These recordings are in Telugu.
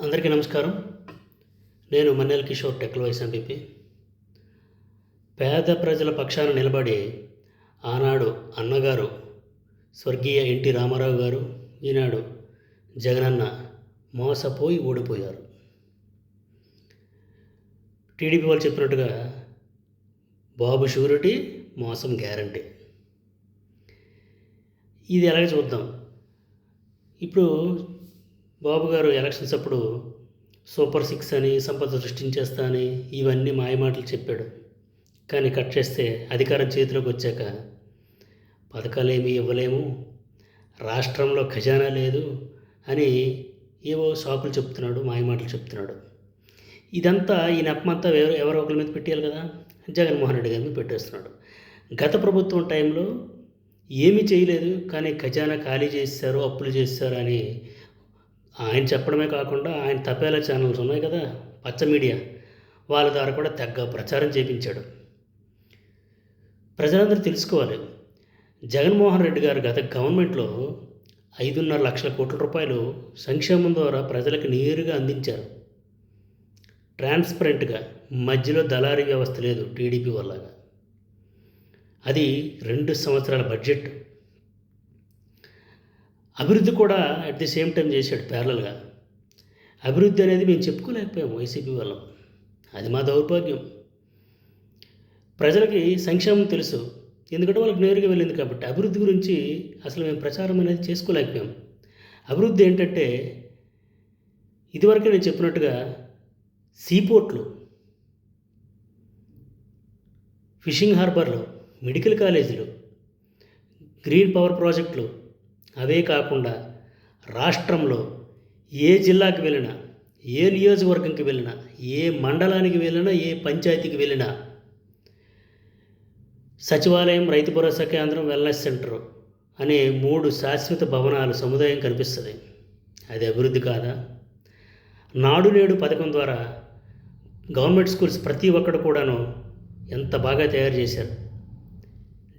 అందరికీ నమస్కారం. నేను మన్నెల్ కిషోర్ టెక్ల వైస్ ఎంపీపీ పేద ప్రజల పక్షాన నిలబడి ఆనాడు అన్నగారు స్వర్గీయ ఎన్టీ రామారావు గారు ఈనాడు జగనన్న మోసపోయి ఓడిపోయారు. టీడీపీ వాళ్ళు చెప్పినట్టుగా బాబు షూరిటీ మోసం గ్యారంటీ. ఇది ఎలాగ చూద్దాం. ఇప్పుడు బాబు గారు ఎలక్షన్స్ అప్పుడు సూపర్ సిక్స్ అని సంపద సృష్టించేస్తా అని ఇవన్నీ మాయమాటలు చెప్పాడు. కానీ కట్ చేస్తే అధికారం చేతిలోకి వచ్చాక పథకాలు ఏమీ ఇవ్వలేము రాష్ట్రంలో ఖజానా లేదు అని ఏవో షాపులు చెప్తున్నాడు మాయమాటలు చెప్తున్నాడు. ఇదంతా ఈ నెపమంతా ఎవరు ఎవరో ఒకరి మీద పెట్టేయాలి కదా? జగన్మోహన్ రెడ్డి గారి మీద పెట్టేస్తున్నాడు. గత ప్రభుత్వం టైంలో ఏమీ చేయలేదు కానీ ఖజానా ఖాళీ చేశారు అప్పులు చేశారు అని ఆయన చెప్పడమే కాకుండా ఆయన తపేలా ఛానల్స్ ఉన్నాయి కదా పచ్చ మీడియా వాళ్ళ ద్వారా కూడా తెగ్గ ప్రచారం చేపించాడు. ప్రజలందరూ తెలుసుకోవాలి. జగన్మోహన్ రెడ్డి గారు గత గవర్నమెంట్లో ఐదున్నర లక్షల కోట్ల రూపాయలు సంక్షేమం ద్వారా ప్రజలకు నేరుగా అందించారు. ట్రాన్స్పరెంట్గా మధ్యలో దళారీ వ్యవస్థ లేదు టీడీపీ వల్లగా అది రెండు సంవత్సరాల బడ్జెట్. అభివృద్ధి కూడా అట్ ది సేమ్ టైం చేశాడు ప్యారలల్గా అభివృద్ధి అనేది మేము చెప్పుకోలేకపోయాం వైసీపీ వాళ్ళం. అది మా దౌర్భాగ్యం. ప్రజలకి సంక్షేమం తెలుసు. ఎందుకంటే వాళ్ళకి నేరుగా వెళ్ళింది కాబట్టి అభివృద్ధి గురించి అసలు మేము ప్రచారం అనేది చేసుకోలేకపోయాం. అభివృద్ధి ఏంటంటే ఇదివరకే నేను చెప్పినట్టుగా సీపోర్ట్లు ఫిషింగ్ హార్బర్లు మెడికల్ కాలేజీలు గ్రీన్ పవర్ ప్రాజెక్టులు అవే కాకుండా రాష్ట్రంలో ఏ జిల్లాకి వెళ్ళినా ఏ నియోజకవర్గంకి వెళ్ళినా ఏ మండలానికి వెళ్ళినా ఏ పంచాయతీకి వెళ్ళినా సచివాలయం రైతు భరోసా కేంద్రం వెల్నెస్ సెంటర్ అనే మూడు శాశ్వత భవనాలు సముదాయం కనిపిస్తుంది. అది అభివృద్ధి కాదా? నాడు నేడు పథకం ద్వారా గవర్నమెంట్ స్కూల్స్ ప్రతి ఒక్కడు కూడాను ఎంత బాగా తయారు చేశారు?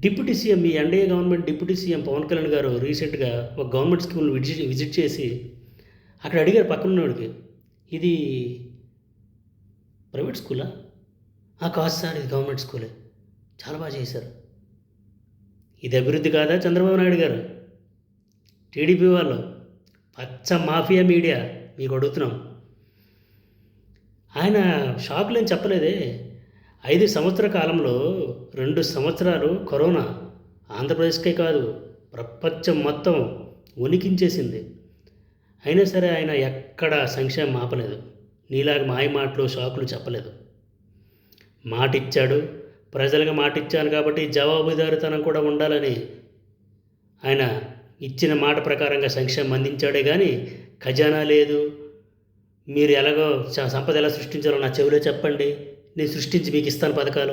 డిప్యూటీ సీఎం ఈ NDA government deputy CM Pawan Kalyan garu రీసెంట్గా ఒక గవర్నమెంట్ స్కూల్ని విజిట్ విజిట్ చేసి అక్కడ అడిగారు పక్కన ఉన్నవాడికి ఇది ప్రైవేట్ స్కూలా? "ఆ, కాదు సార్ ఇది గవర్నమెంట్ స్కూలే. చాలా బాగా చేశారు. ఇది అభివృద్ధి కాదా? చంద్రబాబు నాయుడు గారు. టీడీపీ వాళ్ళు పచ్చ మాఫియా మీడియా మీకు అడుగుతున్నాం. ఆయన షాకులు ఏం చెప్పలేదే. ఐదు సంవత్సర కాలంలో రెండు సంవత్సరాలు కరోనా ఆంధ్రప్రదేశ్కే కాదు ప్రపంచం మొత్తం ఉనికించేసింది అయినా సరే ఆయన ఎక్కడ సంక్షేమం ఆపలేదు. నీలాగా మాయ మాటలు షాకులు చెప్పలేదు. మాటిచ్చాడు. ప్రజలకు మాటిచ్చాను కాబట్టి జవాబుదారితనం కూడా ఉండాలని ఆయన ఇచ్చిన మాట ప్రకారంగా సంక్షేమం అందించాడే కానీ ఖజానా లేదు. మీరు ఎలాగో సంపద ఎలా సృష్టించాలో నా చెవిలో చెప్పండి. నేను సృష్టించి మీకు ఇస్తాను పథకాలు.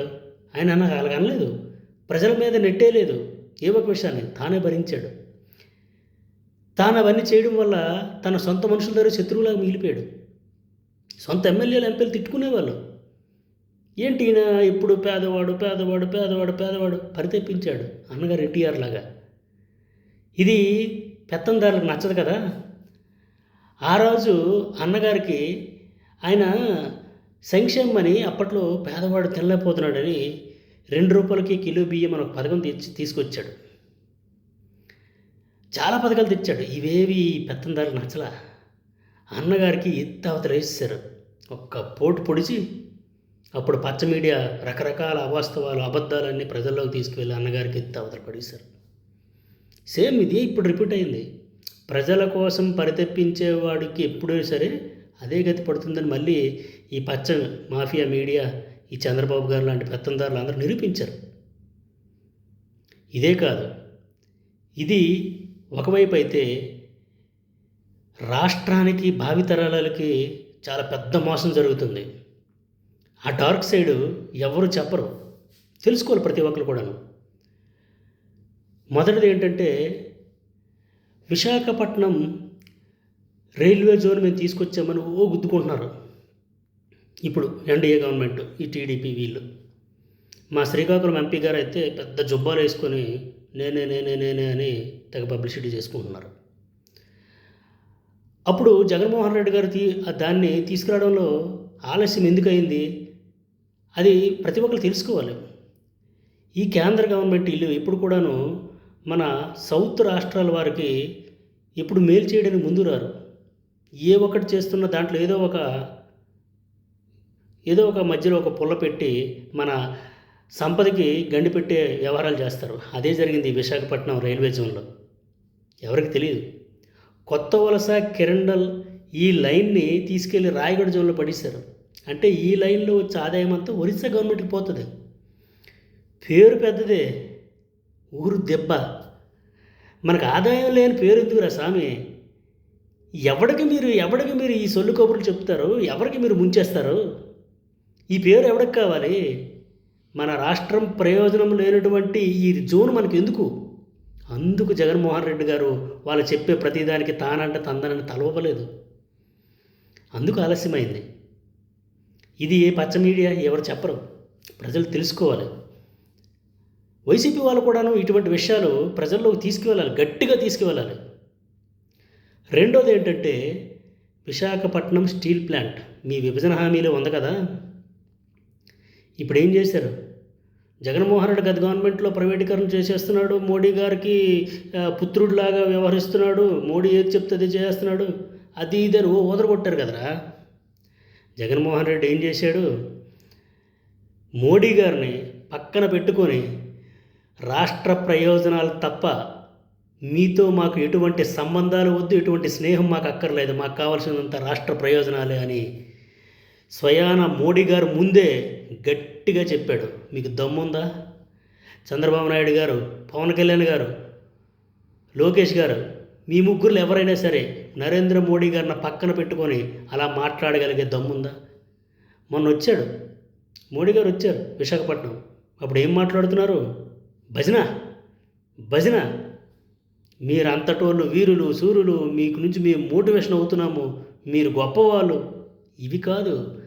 ఆయన అన్న అలాగ అనలేదు ప్రజల మీద నెట్టే లేదు. ఏ ఒక విషయాన్ని తానే భరించాడు. తాను అవన్నీ చేయడం వల్ల తన సొంత మనుషుల దగ్గర శత్రువులాగా మిగిలిపోయాడు. సొంత ఎమ్మెల్యేలు ఎంపీలు తిట్టుకునేవాళ్ళు. ఏంటి ఈయన ఎప్పుడు పేదవాడు పేదవాడు పేదవాడు పేదవాడు పరితెప్పించాడు? అన్నగారు ఎన్టీఆర్ లాగా. ఇది పెత్తందారులకు నచ్చదు కదా? ఆ రోజు అన్నగారికి ఆయన సంక్షేమం అని అప్పట్లో పేదవాడు తినలేకపోతున్నాడని రెండు రూపాయలకి కిలో బియ్యం మనకు ఒక పథకం తెచ్చి తీసుకొచ్చాడు. చాలా పథకాలు తెచ్చాడు. ఇవేవి పెత్తందారులకు నచ్చలా. అన్నగారికి ఎత్త అవతల ఒక్క పోటు పొడిచి అప్పుడు పచ్చ మీడియా రకరకాల అవాస్తవాలు అబద్ధాలన్నీ ప్రజల్లోకి తీసుకువెళ్ళి అన్నగారికి ఎత్తి అవతల పడేశారు. సేమ్ ఇది ఇప్పుడు రిపీట్ అయింది. ప్రజల కోసం పరితెప్పించేవాడికి ఎప్పుడూ సరే అదే గతి పడుతుందని మళ్ళీ ఈ పచ్చ మాఫియా మీడియా ఈ చంద్రబాబు గారు లాంటి పెత్తందారులు అందరూ నిరూపించారు. ఇదే కాదు ఇది ఒకవైపు అయితే రాష్ట్రానికి భావితరాలకి చాలా పెద్ద మోసం జరుగుతుంది. ఆ డార్క్ సైడ్ ఎవరు చెప్పరు తెలుసుకోవాలి ప్రతి ఒక్కరు కూడాను. మొదటిది ఏంటంటే విశాఖపట్నం రైల్వే జోన్ మేము తీసుకొచ్చామని ఓ గుద్దుకుంటున్నారు. ఇప్పుడు ఎన్డీఏ గవర్నమెంట్ ఈ టీడీపీ వీళ్ళు. మా శ్రీకాకుళం ఎంపీ గారు అయితే పెద్ద జుబ్బాలు వేసుకొని నేనే నేనే నేనే అని తెగ పబ్లిసిటీ చేసుకుంటున్నారు. అప్పుడు జగన్మోహన్ రెడ్డి గారు తీ దాన్ని తీసుకురావడంలో ఆలస్యం ఎందుకయింది? అది ప్రతి ఒక్కరు తెలుసుకోవాలి. ఈ కేంద్ర గవర్నమెంట్ ఇల్లు ఇప్పుడు కూడాను మన సౌత్ రాష్ట్రాల వారికి ఇప్పుడు మేలు చేయడానికి ముందు రారు. ఏ ఒక్కటి చేస్తున్న దాంట్లో ఏదో ఒక ఏదో ఒక మధ్యలో ఒక పుల్ల పెట్టి మన సంపదకి గండి పెట్టే వ్యవహారాలు చేస్తారు. అదే జరిగింది విశాఖపట్నం రైల్వే జోన్లో. ఎవరికి తెలియదు కొత్త వలస కిరండల్ ఈ లైన్ని తీసుకెళ్ళి రాయగఢ జోన్లో పడేశారు. అంటే ఈ లైన్లో వచ్చే ఆదాయం అంతా ఒరిస్సా గవర్నమెంట్కి పోతుంది. పేరు పెద్దదే. ఊరు దెబ్బ. మనకు ఆదాయం లేని పేరు ఎందుకురా స్వామి? ఎవడికి మీరు ఎవడికి మీరు ఈ సొల్లు కబుర్లు చెప్తారు ఎవరికి మీరు ముంచేస్తారు? ఈ పేరు ఎవడికి కావాలి? మన రాష్ట్రం ప్రయోజనం లేనటువంటి ఈ జోన్ మనకు ఎందుకు అందుకు జగన్మోహన్ రెడ్డి గారు వాళ్ళు చెప్పే ప్రతిదానికి తానంట తందనని తలవలేదు అందుకు ఆలస్యమైంది. ఇది ఏ పచ్చ మీడియా? ఎవరు చెప్పరు. ప్రజలు తెలుసుకోవాలి. వైసీపీ వాళ్ళు కూడాను ఇటువంటి విషయాలు ప్రజల్లోకి తీసుకువెళ్ళాలి. గట్టిగా తీసుకువెళ్ళాలి. రెండోది ఏంటంటే విశాఖపట్నం స్టీల్ ప్లాంట్. మీ విభజన హామీలో ఉంది కదా? ఇప్పుడు ఏం చేశారు? జగన్మోహన్ రెడ్డి గత గవర్నమెంట్లో ప్రైవేటీకరణ చేసేస్తున్నాడు మోడీ గారికి పుత్రుడిలాగా వ్యవహరిస్తున్నాడు మోడీ ఏది చెప్తే అది చేస్తున్నాడు. అది ఇది అని ఓ ఊదరగొట్టారు కదరా? జగన్మోహన్ రెడ్డి ఏం చేశాడు? మోడీ గారిని పక్కన పెట్టుకొని రాష్ట్ర ప్రయోజనాలు తప్ప మీతో మాకు ఎటువంటి సంబంధాలు వద్దు ఎటువంటి స్నేహం మాకు అక్కర్లేదు. మాకు కావాల్సినంత రాష్ట్ర ప్రయోజనాలే అని స్వయాన మోడీ గారు ముందే గట్టిగా చెప్పాడు. మీకు దమ్ముందా? చంద్రబాబు నాయుడు గారు పవన్ కళ్యాణ్ గారు లోకేష్ గారు మీ ముగ్గురు ఎవరైనా సరే నరేంద్ర మోడీ గారిని పక్కన పెట్టుకొని అలా మాట్లాడగలిగే దమ్ముందా? మొన్న వచ్చాడు. మోడీ గారు వచ్చారు విశాఖపట్నం. అప్పుడు ఏం మాట్లాడుతున్నారు? భజన భజన. మీరు అంతటోళ్ళు వీరులు సూర్యులు మీకు నుంచి మేము మోటివేషన్ అవుతున్నాము. మీరు గొప్పవాళ్ళు. ఇవి కాదు.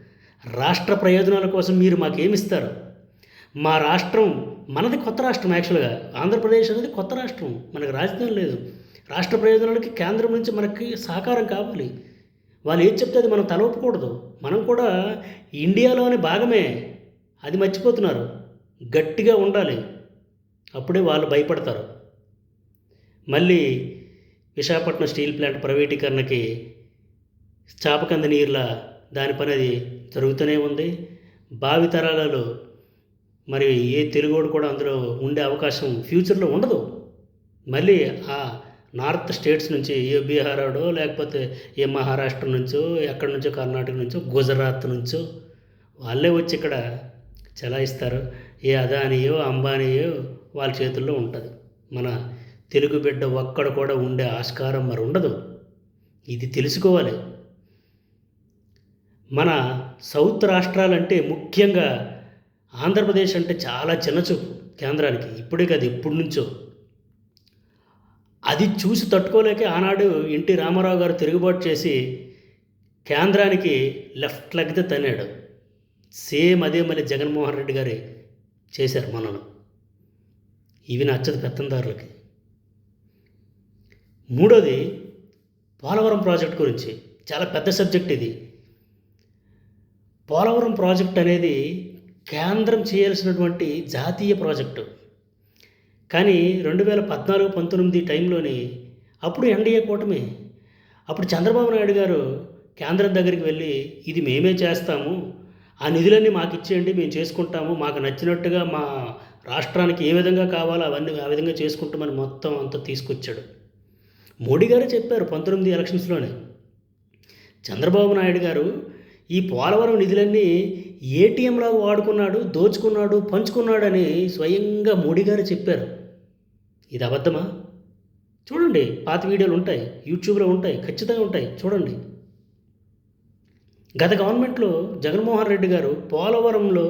రాష్ట్ర ప్రయోజనాల కోసం మీరు మాకేమిస్తారు? మా రాష్ట్రం మనది కొత్త రాష్ట్రం యాక్చువల్గా. ఆంధ్రప్రదేశ్ అనేది కొత్త రాష్ట్రం. మనకు రాజధాని లేదు. రాష్ట్ర ప్రయోజనాలకి కేంద్రం నుంచి మనకి సహకారం కావాలి. వాళ్ళు ఏం చెప్తే అది మనం తలవపకూడదు మనం కూడా ఇండియాలోని భాగమే. అది మర్చిపోతున్నారు. గట్టిగా ఉండాలి. అప్పుడే వాళ్ళు భయపడతారు. మళ్ళీ విశాఖపట్నం స్టీల్ ప్లాంట్ ప్రైవేటీకరణకి చాపకంద నీరులా దాని పని అది జరుగుతూనే ఉంది. భావితరాలలో మరి ఏ తెలుగోడు కూడా అందులో ఉండే అవకాశం ఫ్యూచర్లో ఉండదు. మళ్ళీ ఆ నార్త్ స్టేట్స్ నుంచి ఏ బీహారాడో లేకపోతే ఏ మహారాష్ట్ర నుంచో ఎక్కడి నుంచో కర్ణాటక నుంచో గుజరాత్ నుంచో వాళ్ళే వచ్చి ఇక్కడ చలాయిస్తారు. ఏ అదానియో అంబానీయో వాళ్ళ చేతుల్లో ఉంటుంది. మన తెలుగు బిడ్డ ఒక్కడ కూడా ఉండే ఆస్కారం మరి ఉండదు. ఇది తెలుసుకోవాలి. మన సౌత్ రాష్ట్రాలంటే ముఖ్యంగా ఆంధ్రప్రదేశ్ అంటే చాలా చిన్నచూపు కేంద్రానికి. ఇప్పుడే కాదు ఎప్పటి నుంచో. అది చూసి తట్టుకోలేక ఆనాడు ఎన్టీ రామారావు గారు తిరుగుబాటు చేసి కేంద్రానికి లెఫ్ట్ లెగ్తో తన్నాడు. సేమ్ అదే మళ్ళీ జగన్మోహన్ రెడ్డి గారే చేశారు మనను. ఇవి నచ్చదు పెత్తందారులకి. మూడోది పోలవరం ప్రాజెక్ట్ గురించి. చాలా పెద్ద సబ్జెక్ట్ ఇది. పోలవరం ప్రాజెక్ట్ అనేది కేంద్రం చేయాల్సినటువంటి జాతీయ ప్రాజెక్టు. కానీ రెండు వేల పద్నాలుగు పంతొమ్మిది టైంలోని అప్పుడు ఎన్డీఏ కూటమి. అప్పుడు చంద్రబాబు నాయుడు గారు కేంద్రం దగ్గరికి వెళ్ళి ఇది మేమే చేస్తాము. ఆ నిధులన్నీ మాకు ఇచ్చేయండి మేము చేసుకుంటాము. మాకు నచ్చినట్టుగా మా రాష్ట్రానికి ఏ విధంగా కావాలో అవన్నీ ఆ విధంగా చేసుకుంటామని మొత్తం అంతా తీసుకొచ్చాడు. మోడీ గారు చెప్పారు పంతొమ్మిది ఎలక్షన్స్లోనే. చంద్రబాబు నాయుడు గారు ఈ పోలవరం నిధులన్నీ ఏటీఎంలా వాడుకున్నాడు దోచుకున్నాడు పంచుకున్నాడని స్వయంగా మోడీ గారు చెప్పారు. ఇది అబద్ధమా? చూడండి పాత వీడియోలు ఉంటాయి యూట్యూబ్లో ఉంటాయి ఖచ్చితంగా ఉంటాయి చూడండి. గత గవర్నమెంట్లో జగన్మోహన్ రెడ్డి గారు పోలవరంలో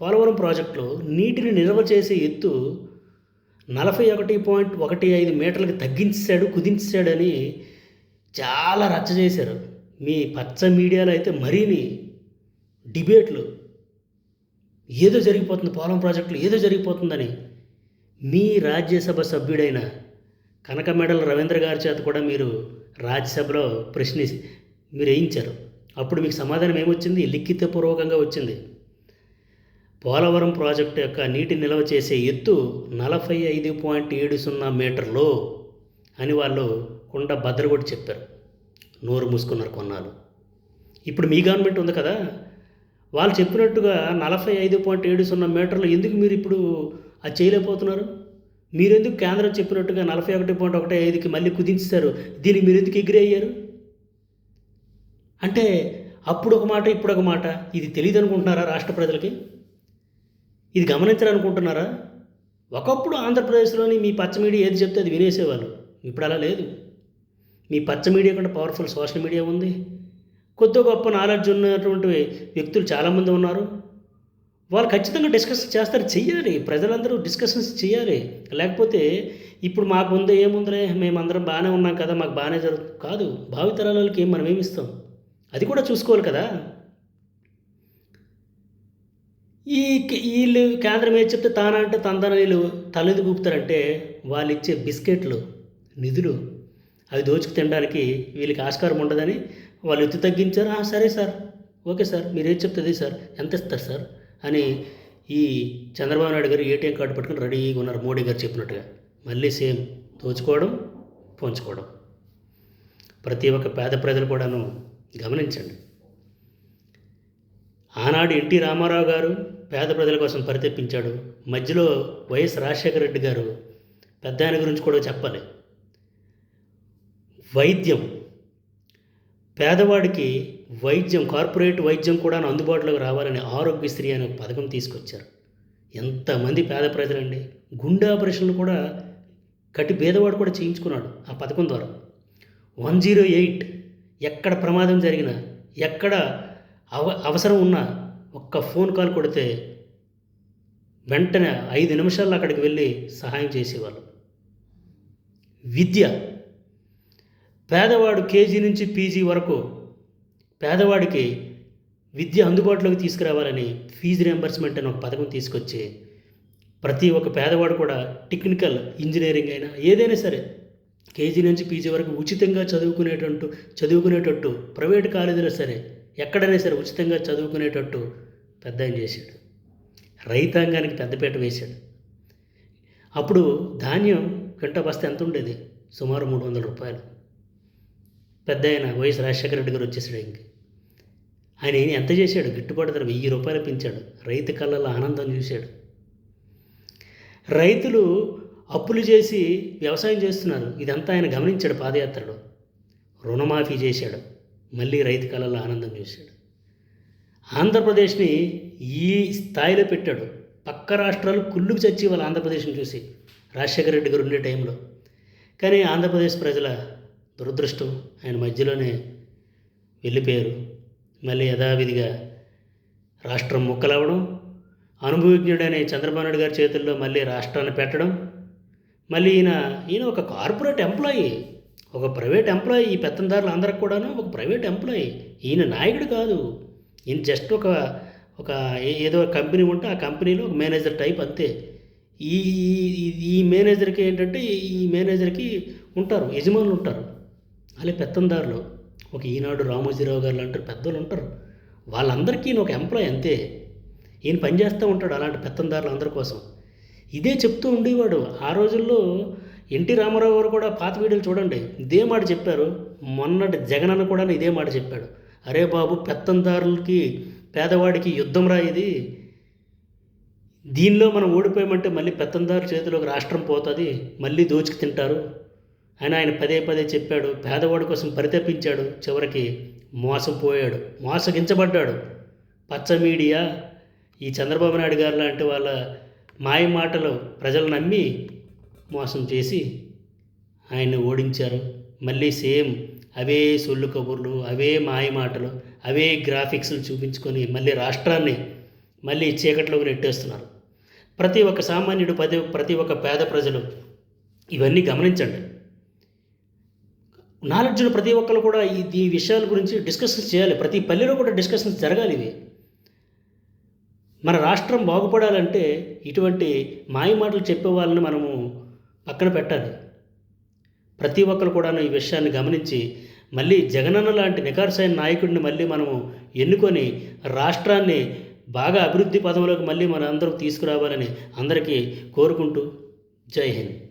పోలవరం ప్రాజెక్టులో నీటిని నిల్వ చేసే ఎత్తు నలభై ఒకటి పాయింట్ ఒకటి ఐదు మీటర్లకు తగ్గించాడు కుదించాడని చాలా రచ్చ చేశారు. మీ పచ్చ మీడియాలో అయితే మరీని డిబేట్లు ఏదో జరిగిపోతుంది పోలవరం ప్రాజెక్టులు ఏదో జరిగిపోతుందని మీ రాజ్యసభ సభ్యుడైన కనకమెడల రవీంద్ర గారి చేత కూడా మీరు రాజ్యసభలో ప్రశ్ని మీరు వేయించారు. అప్పుడు మీకు సమాధానం ఏమొచ్చింది? లిఖితపూర్వకంగా వచ్చింది. పోలవరం ప్రాజెక్టు యొక్క నీటి నిల్వ చేసే ఎత్తు నలభై ఐదు పాయింట్ ఏడు సున్నా మీటర్లు అని వాళ్ళు కుండ బద్దలు చెప్పారు. నోరు మూసుకున్నారు కొన్నాళ్ళు. ఇప్పుడు మీ గవర్నమెంట్ ఉంది కదా? వాళ్ళు చెప్పినట్టుగా నలభై ఐదు పాయింట్ ఏడు సున్నా మీటర్లు ఎందుకు మీరు ఇప్పుడు అది చేయలేకపోతున్నారు? మీరెందుకు కేంద్రం చెప్పినట్టుగా నలభై ఒకటి పాయింట్ ఒకటి ఐదుకి మళ్ళీ కుదించారు? దీనికి మీరు ఎందుకు ఎగ్రీ అయ్యారు? అంటే అప్పుడు ఒక మాట ఇప్పుడు ఒక మాట. ఇది తెలియదు అనుకుంటున్నారా రాష్ట్ర ప్రజలకి? ఇది గమనించాలనుకుంటున్నారా? ఒకప్పుడు ఆంధ్రప్రదేశ్లోని మీ పచ్చ మీడియా ఏది చెప్తే అది వినేసేవాళ్ళు. ఇప్పుడు అలా లేదు. మీ పచ్చ మీడియా కంటే పవర్ఫుల్ సోషల్ మీడియా ఉంది. కొద్ది గొప్ప నాలెడ్జ్ ఉన్నటువంటి వ్యక్తులు చాలామంది ఉన్నారు. వాళ్ళు ఖచ్చితంగా డిస్కషన్ చేస్తారు. చెయ్యాలి. ప్రజలందరూ డిస్కషన్స్ చేయాలి లేకపోతే ఇప్పుడు మాకు ముందు ఏముందిలే? మేమందరం బాగానే ఉన్నాం కదా. మాకు బాగానే జరుగుతుంది కాదు. భావితరాలకి ఏం మనం ఏమి ఇస్తాం? అది కూడా చూసుకోవాలి కదా. ఈ వీళ్ళు కేంద్రం ఏం చెప్తే తానంటే తందన వీళ్ళు తలెందుకు ఊపుతారంటే వాళ్ళు ఇచ్చే బిస్కెట్లు నిధులు అవి దోచుకు తినడానికి వీళ్ళకి ఆస్కారం ఉండదని వాళ్ళు ఎత్తు తగ్గించారు. సరే సార్ ఓకే సార్ మీరు ఏం చెప్తుంది సార్ ఎంత ఇస్తారు సార్ అని ఈ చంద్రబాబు నాయుడు గారు ఏటీఎం కార్డు పట్టుకుని రెడీగా ఉన్నారు మోడీ గారు చెప్పినట్టుగా. మళ్ళీ సేమ్ దోచుకోవడం పోంచుకోవడం. ప్రతి ఒక్క పేద ప్రజలు కూడాను గమనించండి. ఆనాడు ఎన్టీ రామారావు గారు పేద ప్రజల కోసం పరితెప్పించాడు. మధ్యలో వైఎస్ రాజశేఖర రెడ్డి గారు పెద్ద ఆయన గురించి కూడా చెప్పాలి. వైద్యం. పేదవాడికి వైద్యం కార్పొరేట్ వైద్యం కూడా అందుబాటులోకి రావాలని ఆరోగ్యశ్రీ అనే పథకం తీసుకొచ్చారు. ఎంతమంది పేద ప్రజలండి. గుండె ఆపరేషన్లు కూడా కటి పేదవాడు కూడా చేయించుకున్నాడు ఆ పథకం ద్వారా. వన్ జీరో ఎయిట్ ఎక్కడ ప్రమాదం జరిగినా ఎక్కడ అవ అవసరం ఉన్నా ఒక్క ఫోన్ కాల్ కొడితే వెంటనే ఐదు నిమిషాల్లో అక్కడికి వెళ్ళి సహాయం చేసేవాళ్ళు. విద్య. పేదవాడు కేజీ నుంచి పీజీ వరకు పేదవాడికి విద్య అందుబాటులోకి తీసుకురావాలని ఫీజు రియంబర్స్మెంట్ అనే ఒక పథకం తీసుకొచ్చి ప్రతి ఒక్క పేదవాడు కూడా టెక్నికల్ ఇంజనీరింగ్ అయినా ఏదైనా సరే కేజీ నుంచి పీజీ వరకు ఉచితంగా చదువుకునేటట్టు చదువుకునేటట్టు ప్రైవేట్ కాలేజీలో సరే ఎక్కడైనా సరే ఉచితంగా చదువుకునేటట్టు పెద్ద ఆయన చేశాడు. రైతాంగానికి పెద్దపీట వేశాడు. అప్పుడు ధాన్యం గంట బస్తా ఎంత ఉండేది? సుమారు మూడు వందల రూపాయలు. పెద్ద ఆయన వైఎస్ రాజశేఖర రెడ్డి గారు వచ్చేసాడు ఇంక ఆయన ఎంత చేశాడు? గిట్టుబాటు ధర వెయ్యి రూపాయలు పెంచాడు. రైతు కళ్ళల్లో ఆనందం చూశాడు. రైతులు అప్పులు చేసి వ్యవసాయం చేస్తున్నారు. ఇదంతా ఆయన గమనించాడు పాదయాత్రలో. రుణమాఫీ చేశాడు. మళ్ళీ రైతు కళల్లో ఆనందం చూశాడు. ఆంధ్రప్రదేశ్ని ఈ స్థాయిలో పెట్టాడు. పక్క రాష్ట్రాలు కుళ్ళుకు చచ్చి వాళ్ళ ఆంధ్రప్రదేశ్ని చూసి రాజశేఖర రెడ్డి గారు ఉండే టైంలో. కానీ ఆంధ్రప్రదేశ్ ప్రజల దురదృష్టం ఆయన మధ్యలోనే వెళ్ళిపోయారు. మళ్ళీ యథావిధిగా రాష్ట్రం ముక్కలవ్వడం అనుభవజ్ఞుడైన చంద్రబాబు నాయుడు గారి చేతుల్లో మళ్ళీ రాష్ట్రాన్ని పెట్టడం మళ్ళీ ఈయన ఈయన ఒక కార్పొరేట్ ఎంప్లాయీ ఒక ప్రైవేట్ ఎంప్లాయీ ఈ పెత్తందారులు అందరికి కూడాను ఒక ప్రైవేట్ ఎంప్లాయీ. ఈయన నాయకుడు కాదు. ఈయన జస్ట్ ఒక ఒక ఏ- ఏదో కంపెనీ ఉంటే ఆ కంపెనీలో ఒక మేనేజర్ టైప్ అంతే. ఈ ఈ- ఈ మేనేజర్కి ఏంటంటే ఈ మేనేజర్కి ఉంటారు యజమానులు ఉంటారు. అలా పెత్తందారులు. ఒక ఈనాడు రామోజీరావు గారు లాంటి పెద్దలు ఉంటారు. వాళ్ళందరికీ ఈయన ఒక ఎంప్లాయ్ అంతే. ఈయన పనిచేస్తూ ఉంటాడు అలాంటి పెత్తందారులు అందరి కోసం. ఇదే చెప్తూ ఉండేవాడు. ఆ రోజుల్లో ఎన్టీ రామారావు గారు కూడా పాత వీడియోలు చూడండి. ఇదే మాట చెప్పారు. మొన్నటి జగన్ అన్న కూడా ఇదే మాట చెప్పాడు. అరే బాబు పెత్తందారులకి పేదవాడికి యుద్ధం రా ఇది. దీనిలో మనం ఓడిపోయామంటే మళ్ళీ పెత్తందారు చేతిలోకి రాష్ట్రం పోతుంది మళ్ళీ దోచుకు తింటారు. అని ఆయన పదే పదే చెప్పాడు. పేదవాడి కోసం పరితపించాడు. చివరికి మోసపోయాడు మోసగించబడ్డాడు. పచ్చ మీడియా ఈ చంద్రబాబు నాయుడు గారు లాంటి వాళ్ళ మాయ మాటలు ప్రజలు నమ్మి మోసం చేసి ఆయన్ని ఓడించారు. మళ్ళీ సేమ్ అవే సొల్లు కబుర్లు అవే మాయమాటలు అవే గ్రాఫిక్స్లు చూపించుకొని మళ్ళీ రాష్ట్రాన్ని మళ్ళీ చీకట్లోకి నెట్టేస్తున్నారు. ప్రతి ఒక్క సామాన్యుడు ప్రతి ప్రతి ఒక్క పేద ప్రజలు ఇవన్నీ గమనించండి. నాలెడ్జ్ ప్రతి ఒక్కరు కూడా ఈ ఈ విషయాల గురించి డిస్కషన్స్ చేయాలి. ప్రతి పల్లెలో కూడా డిస్కషన్స్ జరగాలి ఇవి మన రాష్ట్రం బాగుపడాలంటే ఇటువంటి మాయమాటలు చెప్పే వాళ్ళని మనము పక్కన పెట్టాలి. ప్రతి ఒక్కరు కూడా ఈ విషయాన్ని గమనించి మళ్ళీ జగనన్న లాంటి నికార్సైన నాయకుడిని మళ్ళీ మనము ఎన్నుకొని రాష్ట్రాన్ని బాగా అభివృద్ధి పదంలోకి మళ్ళీ మన అందరం తీసుకురావాలని అందరికీ కోరుకుంటూ జై హింద్.